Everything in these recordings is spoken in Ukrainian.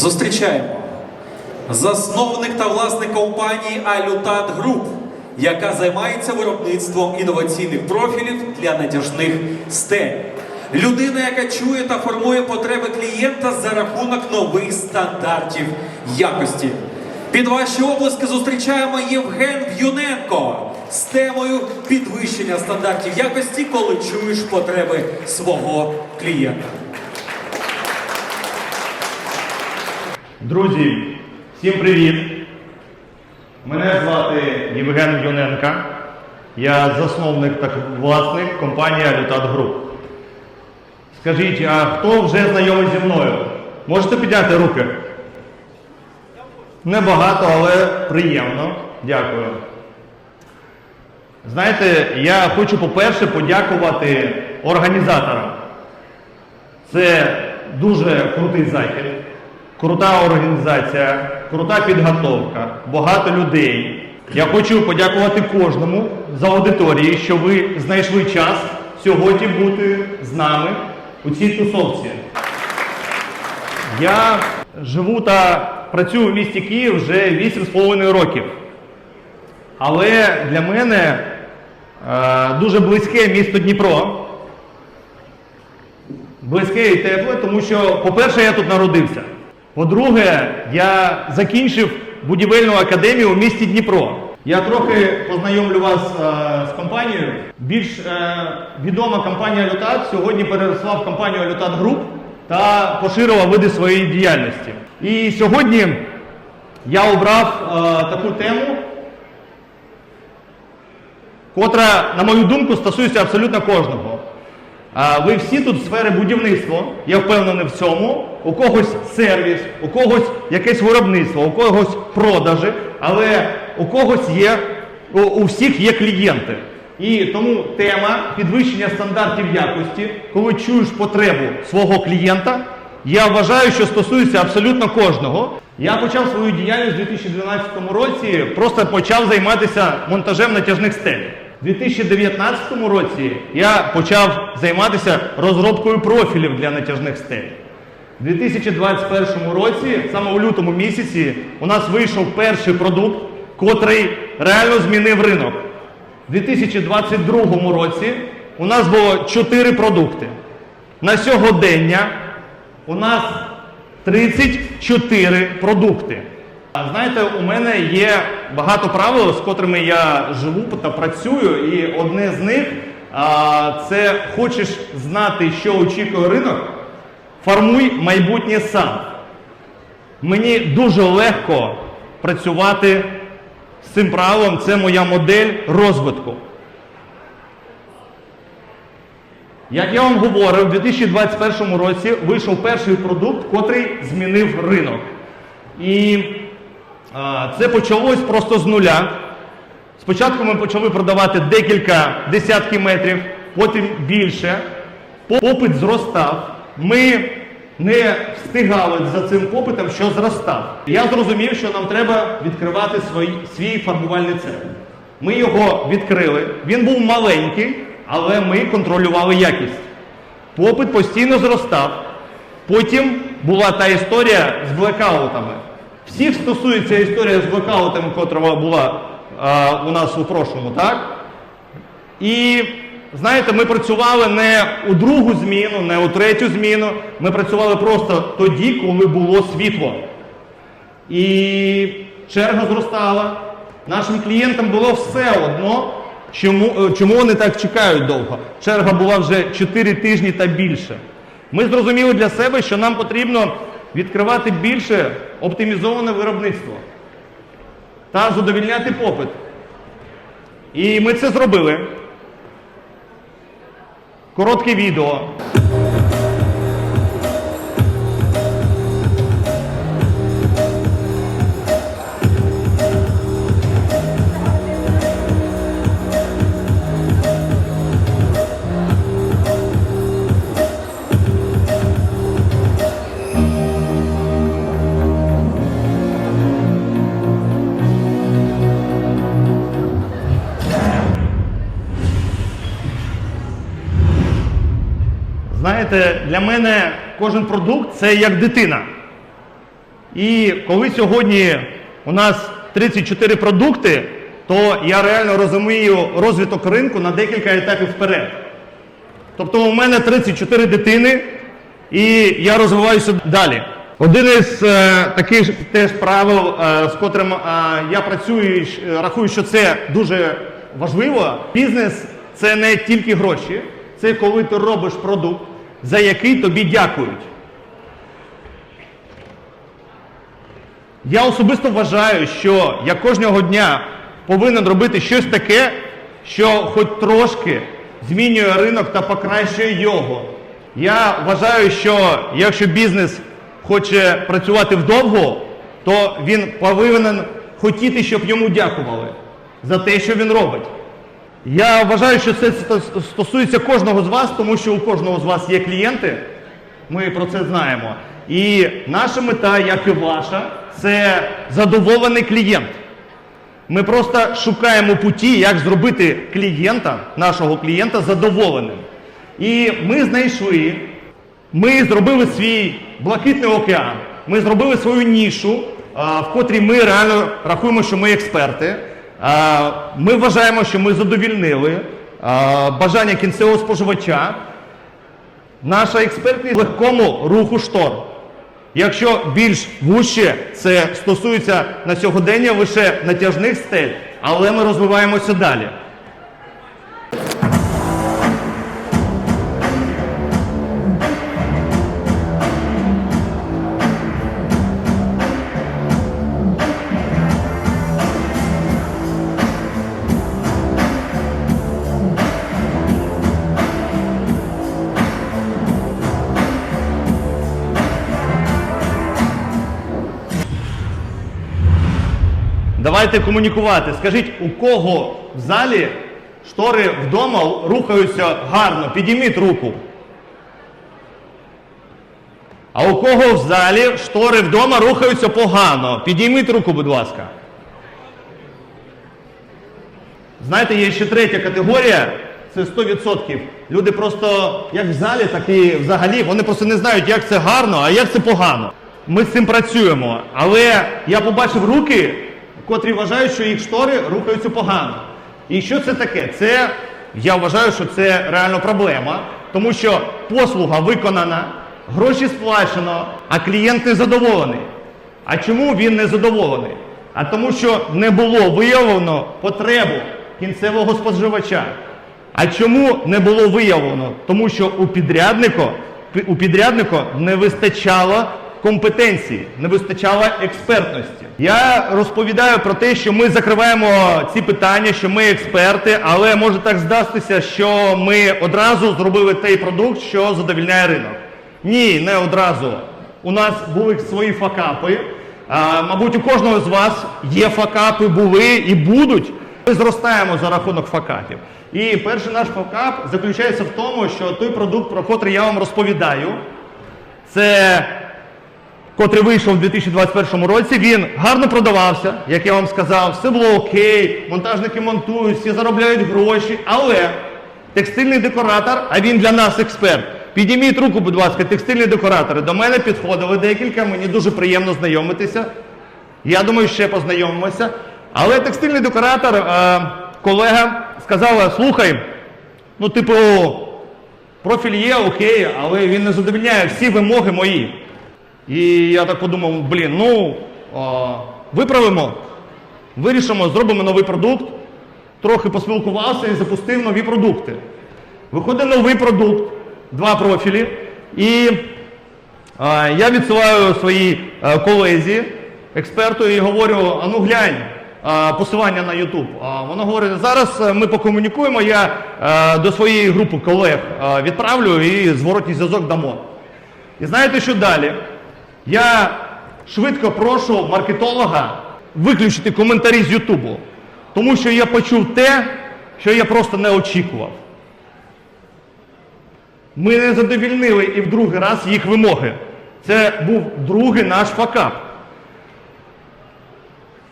Зустрічаємо засновник та власник компанії Алютат Груп, яка займається виробництвом інноваційних профілів для натяжних стель. Людина, яка чує та формує потреби клієнта за рахунок нових стандартів якості. Під ваші обласки зустрічаємо Євген В'юненко з темою підвищення стандартів якості, коли чуєш потреби свого клієнта. Друзі, всім привіт! Мене звати Євген Юненко. Я засновник та власник компанії Алютат Груп. Скажіть, а хто вже знайомий зі мною? Можете підняти руки? Небагато, але приємно. Дякую. Знаєте, я хочу, по-перше, подякувати організаторам. Це дуже крутий захід, крута організація, крута підготовка, багато людей. Я хочу подякувати кожному з аудиторії, що ви знайшли час сьогодні бути з нами у цій тусовці. Я живу та працюю в місті Київ вже 8,5 років. Але для мене е, дуже близьке місто Дніпро. Близьке і тепле, тому що, по-перше, я тут народився. По-друге, я закінчив будівельну академію у місті Дніпро. Я трохи познайомлю вас е, з компанією. Більш е, відома компанія Лютат сьогодні переросла в компанію Лютат Груп та поширила види своєї діяльності. І сьогодні я обрав е, таку тему, котра, на мою думку, стосується абсолютно кожного. А ви всі тут сфери будівництва, я впевнений в цьому. У когось сервіс, у когось якесь виробництво, у когось продажі, але у когось є, у, у всіх є клієнти. І тому тема підвищення стандартів якості, коли чуєш потребу свого клієнта, я вважаю, що стосується абсолютно кожного. Я почав свою діяльність у 2012 році, просто почав займатися монтажем натяжних стель. У 2019 році я почав займатися розробкою профілів для натяжних стель. У 2021 році, саме у лютому місяці, у нас вийшов перший продукт, котрий реально змінив ринок. У 2022 році у нас було 4 продукти. На сьогодення у нас 34 продукти. Знаєте, у мене є багато правил, з котрими я живу та працюю, і одне з них це хочеш знати, що очікує ринок, формуй майбутнє сам. Мені дуже легко працювати з цим правилом, це моя модель розвитку. Як я вам говорив, у 2021 році вийшов перший продукт, котрий змінив ринок. І а, це почалось просто з нуля. Спочатку ми почали продавати декілька десятків метрів, потім більше. Попит зростав. Ми не встигали за цим попитом, що зростав. Я зрозумів, що нам треба відкривати свій, свій фарбувальний цех. Ми його відкрили. Він був маленький, але ми контролювали якість. Попит постійно зростав. Потім була та історія з блекаутами. Всіх стосується історія з блекаутами, котра була а, у нас у прошлому, так? І знаєте, ми працювали не у другу зміну, не у третю зміну. Ми працювали просто тоді, коли було світло. І черга зростала. Нашим клієнтам було все одно, чому, е, чому вони так чекають довго. Черга була вже 4 тижні та більше. Ми зрозуміли для себе, що нам потрібно відкривати більше оптимізоване виробництво та задовільняти попит. І ми це зробили. Коротке відео. Знаєте, для мене кожен продукт це як дитина. І коли сьогодні у нас 34 продукти, то я реально розумію розвиток ринку на декілька етапів вперед. Тобто у мене 34 дитини, і я розвиваюся далі. Один із е, таких теж правил, е, з котрим е, я працюю, і е, рахую, що це дуже важливо. Бізнес це не тільки гроші, це коли ти робиш продукт, за який тобі дякують. Я особисто вважаю, що я кожного дня повинен робити щось таке, що хоч трошки змінює ринок та покращує його. Я вважаю, що якщо бізнес хоче працювати вдовго, то він повинен хотіти, щоб йому дякували за те, що він робить. Я вважаю, що це стосується кожного з вас, тому що у кожного з вас є клієнти. Ми про це знаємо. І наша мета, як і ваша, це задоволений клієнт. Ми просто шукаємо путі, як зробити клієнта, нашого клієнта задоволеним. І ми знайшли, ми зробили свій блакитний океан, ми зробили свою нішу, в котрій ми реально рахуємо, що ми експерти. Ми вважаємо, що ми задовільнили бажання кінцевого споживача. Наша експертність легкому руху штор. Якщо більш вужче, це стосується на сьогодення лише натяжних стель, але ми розвиваємося далі. Давайте комунікувати. Скажіть, у кого в залі штори вдома рухаються гарно? Підійміть руку. А у кого в залі штори вдома рухаються погано? Підійміть руку, будь ласка. Знаєте, є ще третя категорія, це 100%. Люди просто як в залі, так і взагалі, вони просто не знають, як це гарно, а як це погано. Ми з цим працюємо. Але я побачив руки, котрі вважають, що їх штори рухаються погано. І що це таке? Це я вважаю, що це реально проблема, тому що послуга виконана, гроші сплачено, а клієнт не задоволений. А чому він не задоволений? А тому, що не було виявлено потребу кінцевого споживача. А чому не було виявлено? Тому що у підрядника, у підрядника не вистачало компетенції, не вистачало експертності. Я розповідаю про те, що ми закриваємо ці питання, що ми експерти, але може так здастися, що ми одразу зробили той продукт, що задовільняє ринок. Ні, не одразу. У нас були свої факапи. А, мабуть, у кожного з вас є факапи, були і будуть. Ми зростаємо за рахунок факапів. І перший наш факап заключається в тому, що той продукт, про котрий я вам розповідаю, це котрий вийшов у 2021 році, він гарно продавався, як я вам сказав, все було окей, монтажники монтують, всі заробляють гроші, але текстильний декоратор, а він для нас експерт. Підніміть руку, будь ласка, текстильні декоратори. До мене підходили декілька, мені дуже приємно знайомитися. Я думаю, ще познайомимося. Але текстильний декоратор, е, колега, сказала: слухай, ну, типу, профіль є окей, але він не задовільняє всі вимоги мої. І я так подумав, блін, ну о, виправимо, вирішимо, зробимо новий продукт. Трохи поспілкувався і запустив нові продукти. Виходить новий продукт, два профілі. І а, я відсилаю своїй е, колезі, експерту, і говорю: а ну глянь, а, посилання на YouTube. А воно говорить, зараз е, ми покомунікуємо, я е, до своєї групи колег відправлю і зворотній зв'язок дамо. І знаєте, що далі? Я швидко прошу маркетолога виключити коментарі з Ютубу, тому що я почув те, що я просто не очікував. Ми не задовільнили і в другий раз їх вимоги. Це був другий наш факап.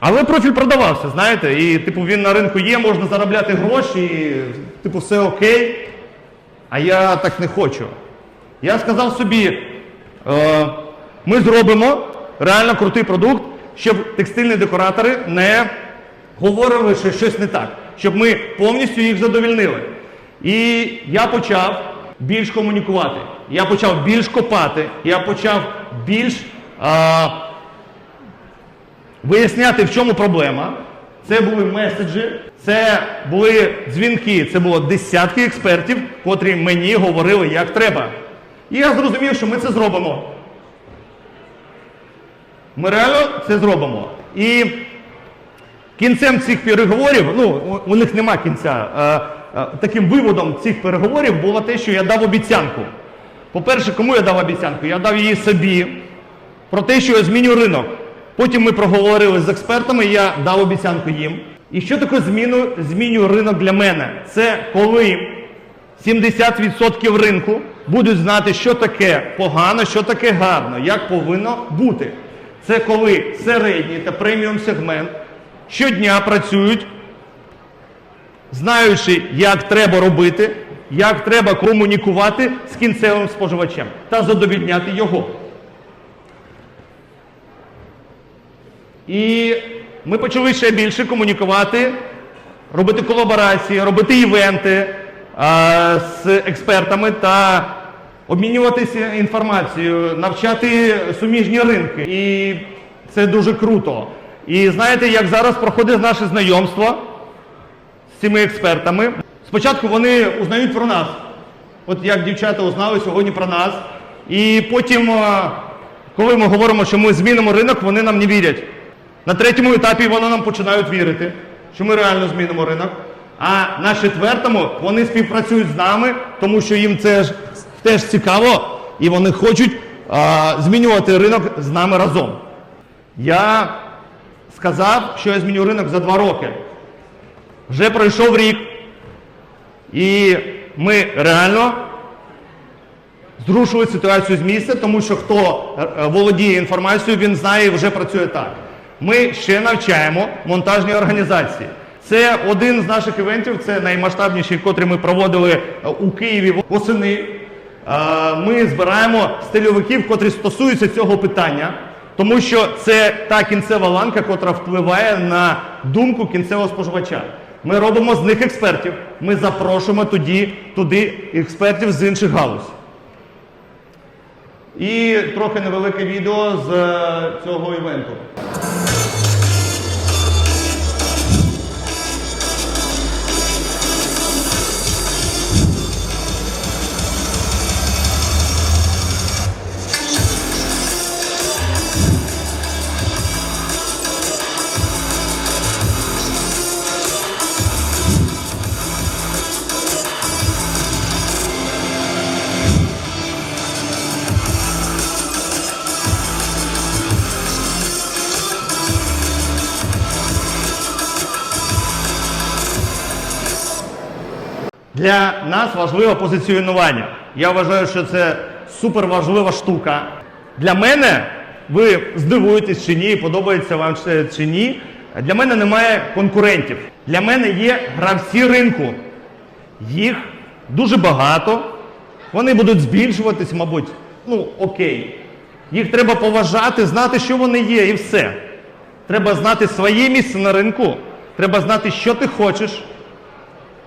Але профіль продавався, знаєте, і типу він на ринку є, можна заробляти гроші, і, типу, все окей. А я так не хочу. Я сказав собі, е, ми зробимо, реально крутий продукт, щоб текстильні декоратори не говорили, що щось не так, щоб ми повністю їх задовільнили. І я почав більш комунікувати, я почав більш копати, я почав більш а, виясняти, в чому проблема. Це були меседжі, це були дзвінки, це було десятки експертів, котрі мені говорили, як треба. І я зрозумів, що ми це зробимо. Ми реально це зробимо. І кінцем цих переговорів, ну, у, них нема кінця. е, е, таким виводом цих переговорів було те, що я дав обіцянку. По-перше, кому я дав обіцянку? Я дав її собі про те, що я зміню ринок. Потім ми проговорили з експертами, я дав обіцянку їм. І що таке зміну, змінює ринок для мене? Це коли 70% ринку будуть знати, що таке погано, що таке гарно, як повинно бути. Це коли середній та преміум сегмент щодня працюють, знаючи, як треба робити, як треба комунікувати з кінцевим споживачем та задовільняти його. І ми почали ще більше комунікувати, робити колаборації, робити івенти а, з експертами та обмінюватися інформацією, навчати суміжні ринки. І це дуже круто. І знаєте, як зараз проходить наше знайомство з цими експертами? Спочатку вони узнають про нас. От як дівчата узнали сьогодні про нас. І потім, коли ми говоримо, що ми змінимо ринок, вони нам не вірять. На третьому етапі вони нам починають вірити, що ми реально змінимо ринок. А на четвертому вони співпрацюють з нами, тому що їм це ж теж цікаво, і вони хочуть а, змінювати ринок з нами разом. Я сказав, що я зміню ринок за два роки. Вже пройшов рік, і ми реально зрушили ситуацію з місця, тому що хто е, володіє інформацією, він знає і вже працює так. Ми ще навчаємо монтажні організації. Це один з наших івентів, це наймасштабніший, котрий ми проводили е, у Києві восени. Е, Ми збираємо стильовиків, котрі стосуються цього питання, тому що це та кінцева ланка, котра впливає на думку кінцевого споживача. Ми робимо з них експертів. Ми запрошуємо тоді, туди експертів з інших галузь. І трохи невелике відео з е, цього івенту. Для нас важливе позиціонування. Я вважаю, що це супер важлива штука. Для мене, ви здивуєтесь чи ні, подобається вам це чи ні. Для мене немає конкурентів. Для мене є гравці ринку. Їх дуже багато. Вони будуть збільшуватись, мабуть. Ну, окей. Їх треба поважати, знати, що вони є, і все. Треба знати своє місце на ринку. Треба знати, що ти хочеш,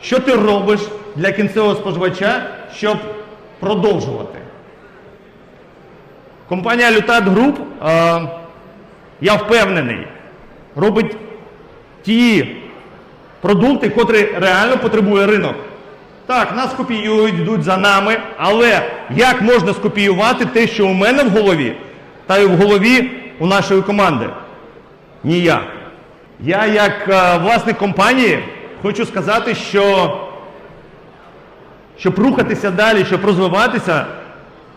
що ти робиш для кінцевого споживача, щоб продовжувати? Компанія Лютат Груп, е, я впевнений, робить ті продукти, котрі реально потребує ринок. Так, нас копіюють, йдуть за нами, але як можна скопіювати те, що у мене в голові, та й в голові у нашої команди? Ніяк. Я, як е, власник компанії, хочу сказати, що щоб рухатися далі, щоб розвиватися,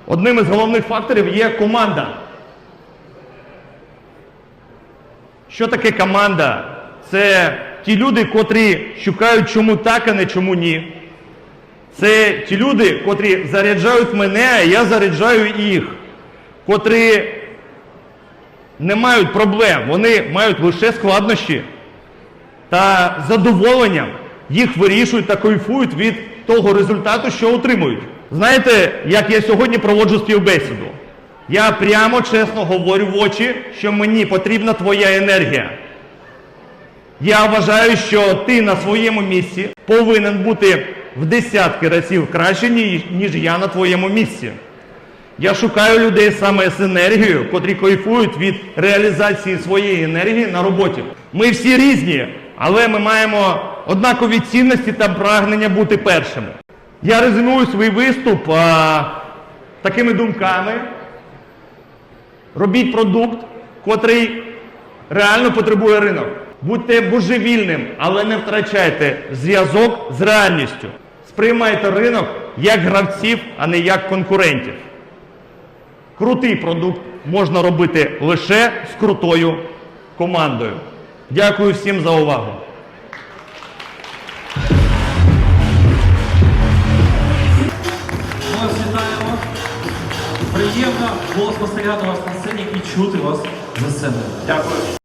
одним із головних факторів є команда. Що таке команда? Це ті люди, котрі шукають чому так, а не чому ні. Це ті люди, котрі заряджають мене, а я заряджаю їх, котрі не мають проблем, вони мають лише складнощі та задоволенням їх вирішують та кайфують від того результату, що отримують. Знаєте, як я сьогодні проводжу співбесіду? Я прямо чесно говорю в очі, що мені потрібна твоя енергія. Я вважаю, що ти на своєму місці повинен бути в десятки разів краще, ніж я на твоєму місці. Я шукаю людей саме з енергією, котрі кайфують від реалізації своєї енергії на роботі. Ми всі різні, але ми маємо однакові цінності та прагнення бути першими. Я резюмую свій виступ а, такими думками. Робіть продукт, котрий реально потребує ринок. Будьте божевільним, але не втрачайте зв'язок з реальністю. Сприймайте ринок як гравців, а не як конкурентів. Крутий продукт можна робити лише з крутою командою. Дякую всім за увагу. Приємно було спостерігати вас на сцені і чути вас за сценою. Дякую.